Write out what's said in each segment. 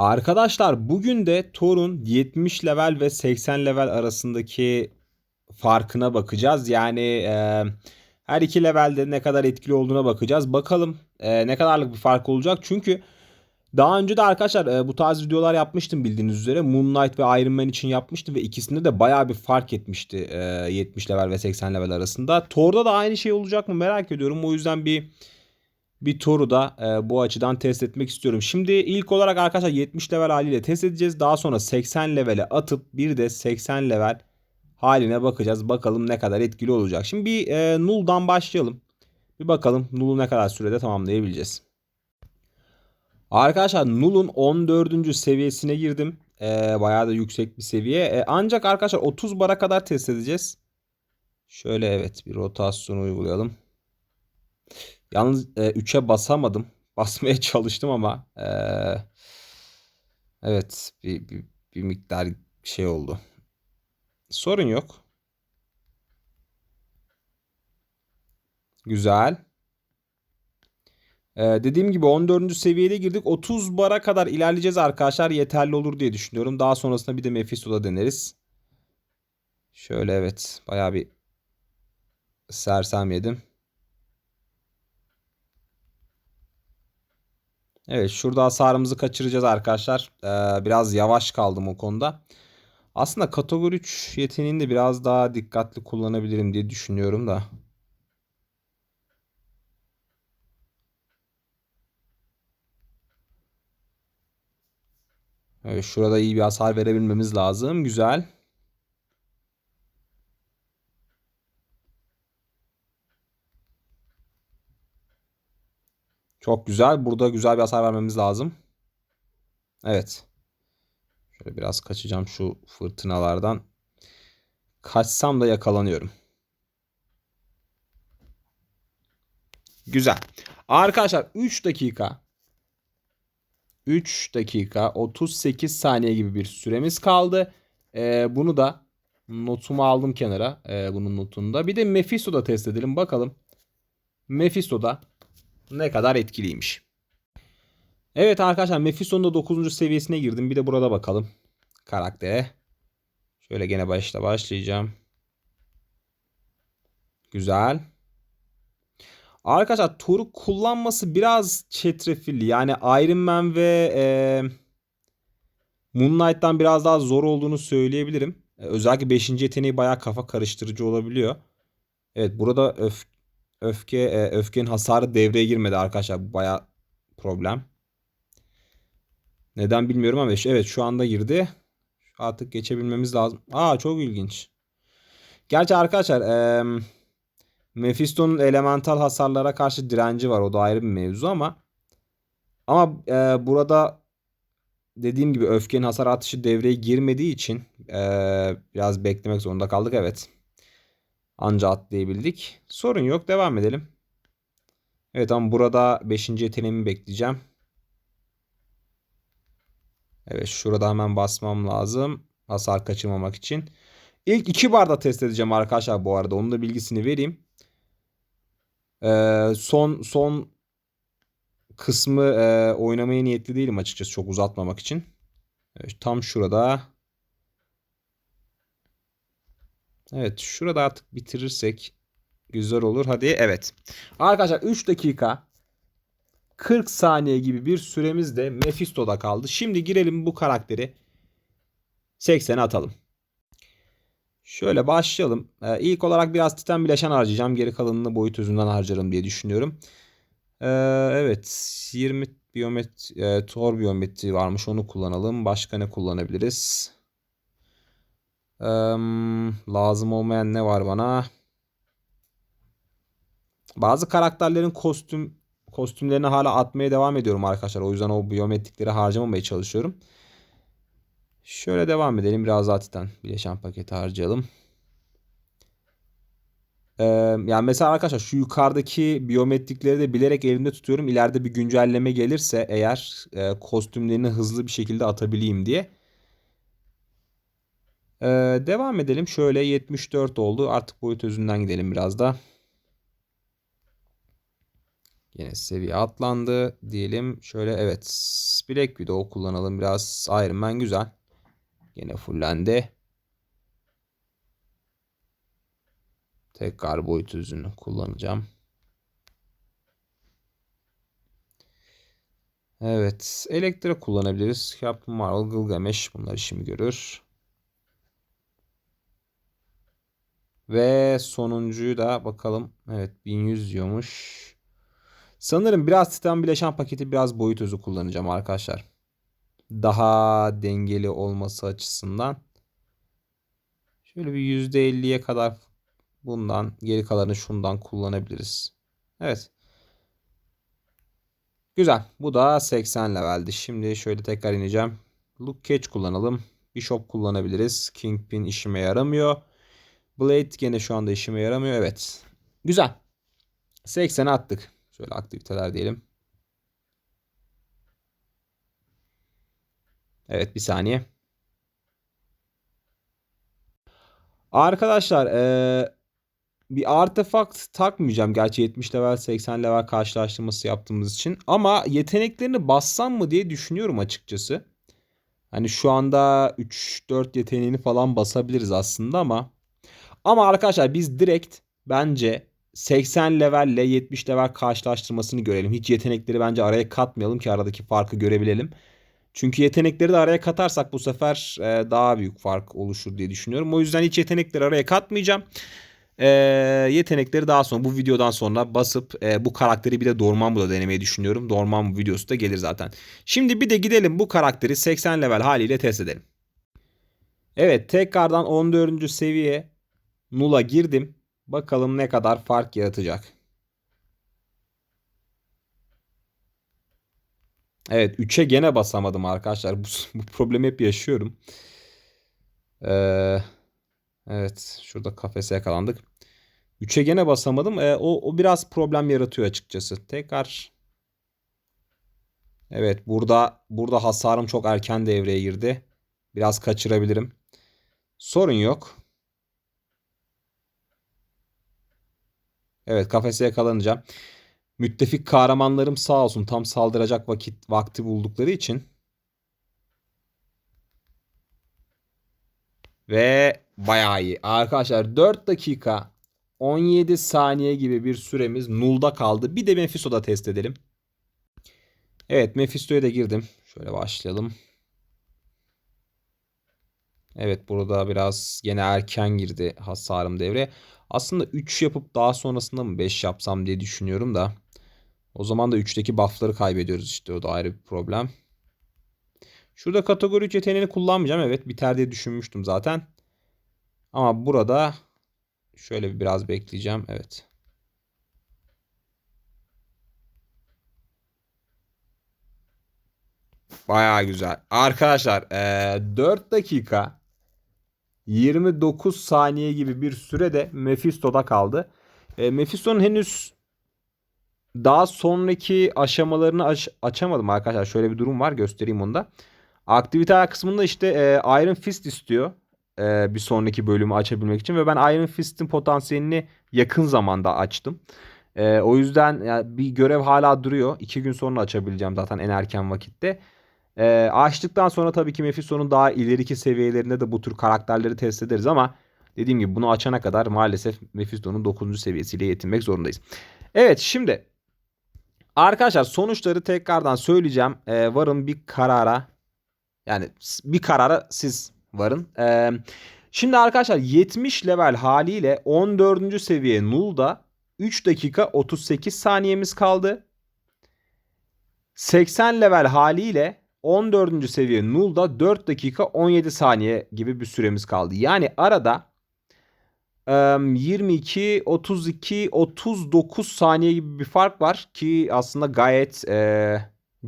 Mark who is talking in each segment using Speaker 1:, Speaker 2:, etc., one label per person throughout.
Speaker 1: Arkadaşlar bugün de Thor'un 70 level ve 80 level arasındaki farkına bakacağız. Yani e, her iki levelde ne kadar etkili olduğuna bakacağız. Bakalım e, ne kadarlık bir fark olacak. Çünkü daha önce de arkadaşlar e, bu tarz videolar yapmıştım bildiğiniz üzere. Moon Knight ve Iron Man için yapmıştım ve ikisinde de baya bir fark etmişti e, 70 level ve 80 level arasında. Thor'da da aynı şey olacak mı merak ediyorum. O yüzden bir bir toru da e, bu açıdan test etmek istiyorum. Şimdi ilk olarak arkadaşlar 70 level haliyle test edeceğiz. Daha sonra 80 levele atıp bir de 80 level haline bakacağız. Bakalım ne kadar etkili olacak. Şimdi bir e, null'dan başlayalım. Bir bakalım null'u ne kadar sürede tamamlayabileceğiz. Arkadaşlar null'un 14. seviyesine girdim. E, bayağı da yüksek bir seviye. E, ancak arkadaşlar 30 bara kadar test edeceğiz. Şöyle evet bir rotasyon uygulayalım. Yalnız e, 3'e basamadım. Basmaya çalıştım ama e, evet bir, bir, bir miktar şey oldu. Sorun yok. Güzel. Ee, dediğim gibi 14. seviyede girdik. 30 bara kadar ilerleyeceğiz arkadaşlar. Yeterli olur diye düşünüyorum. Daha sonrasında bir de Mephisto'da deneriz. Şöyle evet. Baya bir sersem yedim. Evet şurada hasarımızı kaçıracağız arkadaşlar. Ee, biraz yavaş kaldım o konuda. Aslında kategori 3 yeteneğini de biraz daha dikkatli kullanabilirim diye düşünüyorum da. Evet şurada iyi bir hasar verebilmemiz lazım. Güzel. Çok güzel. Burada güzel bir hasar vermemiz lazım. Evet. Şöyle biraz kaçacağım şu fırtınalardan. Kaçsam da yakalanıyorum. Güzel. Arkadaşlar 3 dakika 3 dakika 38 saniye gibi bir süremiz kaldı. Ee, bunu da notumu aldım kenara. Ee, bunun notunda. Bir de Mephisto'da test edelim. Bakalım. Mephisto'da ne kadar etkiliymiş. Evet arkadaşlar Mephisto'nun da 9. seviyesine girdim. Bir de burada bakalım karaktere. Şöyle gene başta başlayacağım. Güzel. Arkadaşlar Thor'u kullanması biraz çetrefilli. Yani Iron Man ve e, Moon Knight'tan biraz daha zor olduğunu söyleyebilirim. E, özellikle 5. yeteneği bayağı kafa karıştırıcı olabiliyor. Evet burada öf öfke e, öfkenin hasarı devreye girmedi arkadaşlar. Bu baya problem. Neden bilmiyorum ama evet şu anda girdi. Artık geçebilmemiz lazım. Aa çok ilginç. Gerçi arkadaşlar e, Mephisto'nun elemental hasarlara karşı direnci var. O da ayrı bir mevzu ama ama e, burada dediğim gibi öfkenin hasar atışı devreye girmediği için e, biraz beklemek zorunda kaldık. Evet. Anca atlayabildik. Sorun yok. Devam edelim. Evet ama burada 5. yeteneğimi bekleyeceğim. Evet şurada hemen basmam lazım. Hasar kaçırmamak için. İlk iki barda test edeceğim arkadaşlar bu arada. Onun da bilgisini vereyim. Ee, son son kısmı e, oynamaya niyetli değilim açıkçası çok uzatmamak için. Evet, tam şurada Evet şurada artık bitirirsek güzel olur. Hadi evet. Arkadaşlar 3 dakika 40 saniye gibi bir süremiz de Mephisto'da kaldı. Şimdi girelim bu karakteri 80'e atalım. Şöyle başlayalım. Ee, ilk olarak biraz titan bileşen harcayacağım. Geri kalanını boyut özünden harcarım diye düşünüyorum. Ee, evet 20 biyomet e, tor biyometri varmış onu kullanalım. Başka ne kullanabiliriz? Ee, lazım olmayan ne var bana? Bazı karakterlerin kostüm kostümlerini hala atmaya devam ediyorum arkadaşlar. O yüzden o biyometrikleri harcamamaya çalışıyorum. Şöyle devam edelim. Biraz titan bileşen paketi harcayalım. Ee, yani mesela arkadaşlar şu yukarıdaki biyometrikleri de bilerek elimde tutuyorum. İleride bir güncelleme gelirse eğer e, kostümlerini hızlı bir şekilde atabileyim diye. Ee, devam edelim. Şöyle 74 oldu. Artık boyut özünden gidelim biraz da. Yine seviye atlandı diyelim. Şöyle evet Black Widow kullanalım biraz. Iron Man güzel. Yine fullendi. Tekrar boyut üzünü kullanacağım. Evet. Elektrik kullanabiliriz. Captain Marvel, Gilgamesh bunlar işimi görür. Ve sonuncuyu da bakalım. Evet 1100 diyormuş. Sanırım biraz titan bileşen paketi biraz boyut özü kullanacağım arkadaşlar. Daha dengeli olması açısından. Şöyle bir %50'ye kadar bundan geri kalanı şundan kullanabiliriz. Evet. Güzel. Bu da 80 leveldi. Şimdi şöyle tekrar ineceğim. Look Catch kullanalım. Bishop kullanabiliriz. Kingpin işime yaramıyor. Blade gene şu anda işime yaramıyor. Evet. Güzel. 80'e attık. Şöyle aktiviteler diyelim. Evet bir saniye. Arkadaşlar ee, bir artefakt takmayacağım. Gerçi 70 level 80 level karşılaştırması yaptığımız için. Ama yeteneklerini bassam mı diye düşünüyorum açıkçası. Hani şu anda 3-4 yeteneğini falan basabiliriz aslında ama. Ama arkadaşlar biz direkt bence 80 levelle 70 level karşılaştırmasını görelim. Hiç yetenekleri bence araya katmayalım ki aradaki farkı görebilelim. Çünkü yetenekleri de araya katarsak bu sefer e, daha büyük fark oluşur diye düşünüyorum. O yüzden hiç yetenekleri araya katmayacağım. E, yetenekleri daha sonra bu videodan sonra basıp e, bu karakteri bir de Dormammu'da denemeyi düşünüyorum. Dormammu videosu da gelir zaten. Şimdi bir de gidelim bu karakteri 80 level haliyle test edelim. Evet tekrardan 14. seviye Nula girdim. Bakalım ne kadar fark yaratacak. Evet 3'e gene basamadım arkadaşlar. Bu, bu problemi hep yaşıyorum. Ee, evet şurada kafese yakalandık. 3'e gene basamadım. Ee, o, o biraz problem yaratıyor açıkçası. Tekrar Evet burada burada hasarım çok erken devreye girdi. Biraz kaçırabilirim. Sorun yok. Evet kafese yakalanacağım. Müttefik kahramanlarım sağ olsun tam saldıracak vakit vakti buldukları için. Ve bayağı iyi. Arkadaşlar 4 dakika 17 saniye gibi bir süremiz nulda kaldı. Bir de Mephisto'da test edelim. Evet Mephisto'ya da girdim. Şöyle başlayalım. Evet burada biraz gene erken girdi hasarım devre. Aslında 3 yapıp daha sonrasında mı 5 yapsam diye düşünüyorum da. O zaman da 3'teki buff'ları kaybediyoruz işte o da ayrı bir problem. Şurada kategori 3 yeteneğini kullanmayacağım. Evet biter diye düşünmüştüm zaten. Ama burada şöyle biraz bekleyeceğim. Evet. Baya güzel. Arkadaşlar ee, 4 dakika 29 saniye gibi bir sürede Mephisto'da kaldı. E, Mephisto'nun henüz daha sonraki aşamalarını aç açamadım arkadaşlar. Şöyle bir durum var göstereyim onu da. Aktiviteler kısmında işte e, Iron Fist istiyor. E, bir sonraki bölümü açabilmek için. Ve ben Iron Fist'in potansiyelini yakın zamanda açtım. E, o yüzden yani bir görev hala duruyor. İki gün sonra açabileceğim zaten en erken vakitte. E, açtıktan sonra tabii ki Mephisto'nun daha ileriki seviyelerinde de bu tür karakterleri test ederiz ama dediğim gibi bunu açana kadar maalesef Mephisto'nun 9. seviyesiyle yetinmek zorundayız. Evet şimdi arkadaşlar sonuçları tekrardan söyleyeceğim. E, varın bir karara yani bir karara siz varın. E, şimdi arkadaşlar 70 level haliyle 14. seviye Null'da 3 dakika 38 saniyemiz kaldı. 80 level haliyle 14. seviye Null'da 4 dakika 17 saniye gibi bir süremiz kaldı. Yani arada 22, 32, 39 saniye gibi bir fark var ki aslında gayet e,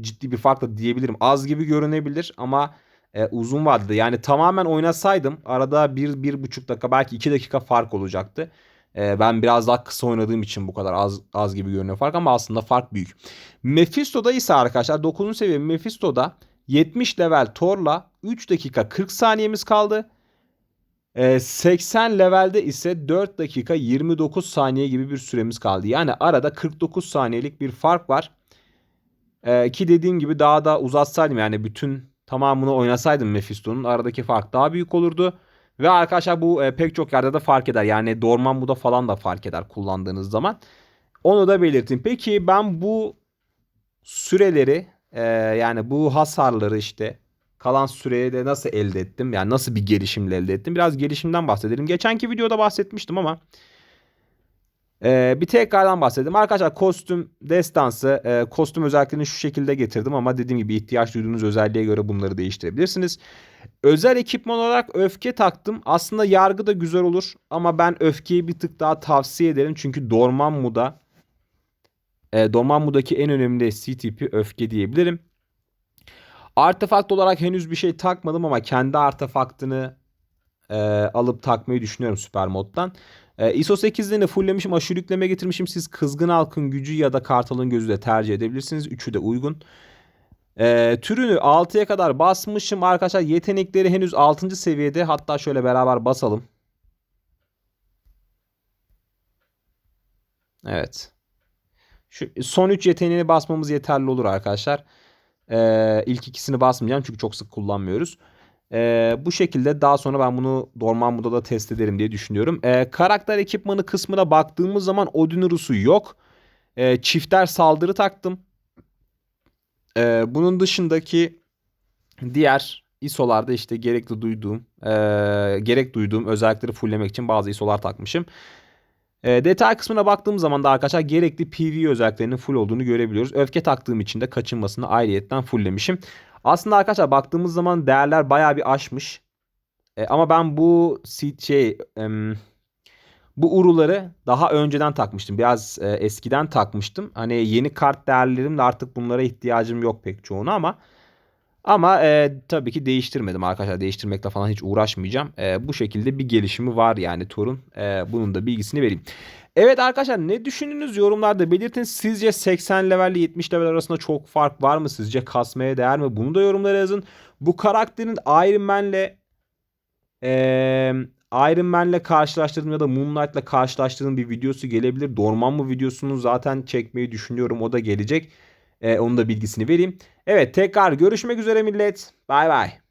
Speaker 1: ciddi bir fark da diyebilirim. Az gibi görünebilir ama e, uzun vadede yani tamamen oynasaydım arada 1 bir, 1,5 dakika belki 2 dakika fark olacaktı. E, ben biraz daha kısa oynadığım için bu kadar az az gibi görünüyor fark ama aslında fark büyük. Mephisto'da ise arkadaşlar 9. seviye Mephisto'da 70 level Thor'la 3 dakika 40 saniyemiz kaldı. Ee, 80 levelde ise 4 dakika 29 saniye gibi bir süremiz kaldı. Yani arada 49 saniyelik bir fark var. Ee, ki dediğim gibi daha da uzatsaydım yani bütün tamamını oynasaydım Mephisto'nun aradaki fark daha büyük olurdu. Ve arkadaşlar bu e, pek çok yerde de fark eder. Yani Dormammu'da falan da fark eder kullandığınız zaman. Onu da belirteyim. Peki ben bu süreleri e, yani bu hasarları işte kalan süreye de nasıl elde ettim? Yani nasıl bir gelişimle elde ettim? Biraz gelişimden bahsedelim. Geçenki videoda bahsetmiştim ama ee, bir tekrardan bahsedelim. Arkadaşlar kostüm destansı, e, kostüm özelliklerini şu şekilde getirdim ama dediğim gibi ihtiyaç duyduğunuz özelliğe göre bunları değiştirebilirsiniz. Özel ekipman olarak öfke taktım. Aslında yargı da güzel olur ama ben öfkeyi bir tık daha tavsiye ederim. Çünkü Dormammu'da e, Dormammu'daki en önemli CTP öfke diyebilirim. Artefakt olarak henüz bir şey takmadım ama kendi artefaktını e, alıp takmayı düşünüyorum süper moddan. E, ISO 8'lerini fulllemişim, aşırı yükleme getirmişim. Siz kızgın halkın gücü ya da kartalın gözü de tercih edebilirsiniz. Üçü de uygun. E, türünü 6'ya kadar basmışım. Arkadaşlar yetenekleri henüz 6. seviyede. Hatta şöyle beraber basalım. Evet. Şu son 3 yeteneğini basmamız yeterli olur arkadaşlar. Ee, ilk ikisini basmayacağım çünkü çok sık kullanmıyoruz. Ee, bu şekilde daha sonra ben bunu Dormammu'da da test ederim diye düşünüyorum. Ee, karakter ekipmanı kısmına baktığımız zaman Odin Urus'u yok. Ee, çifter saldırı taktım. Ee, bunun dışındaki diğer ISO'larda işte gerekli duyduğum, e, gerek duyduğum özellikleri fulllemek için bazı ISO'lar takmışım. E, detay kısmına baktığım zaman da arkadaşlar gerekli PV özelliklerinin full olduğunu görebiliyoruz. Öfke taktığım için de kaçınmasını ayrıyetten fulllemişim. Aslında arkadaşlar baktığımız zaman değerler baya bir aşmış. E, ama ben bu şey e, bu uruları daha önceden takmıştım. Biraz e, eskiden takmıştım. Hani yeni kart değerlerimle artık bunlara ihtiyacım yok pek çoğunu ama ama e, tabii ki değiştirmedim arkadaşlar. Değiştirmekle falan hiç uğraşmayacağım. E, bu şekilde bir gelişimi var yani Tor'un. E, bunun da bilgisini vereyim. Evet arkadaşlar ne düşündünüz yorumlarda belirtin. Sizce 80 level ile 70 level arasında çok fark var mı? Sizce kasmaya değer mi? Bunu da yorumlara yazın. Bu karakterin Iron Man'le ee, Iron Man'le karşılaştırdığım ya da Moonlight'la karşılaştırdığım bir videosu gelebilir. Dormammu videosunu zaten çekmeyi düşünüyorum. O da gelecek. Ee, onun da bilgisini vereyim. Evet tekrar görüşmek üzere millet. Bay bay.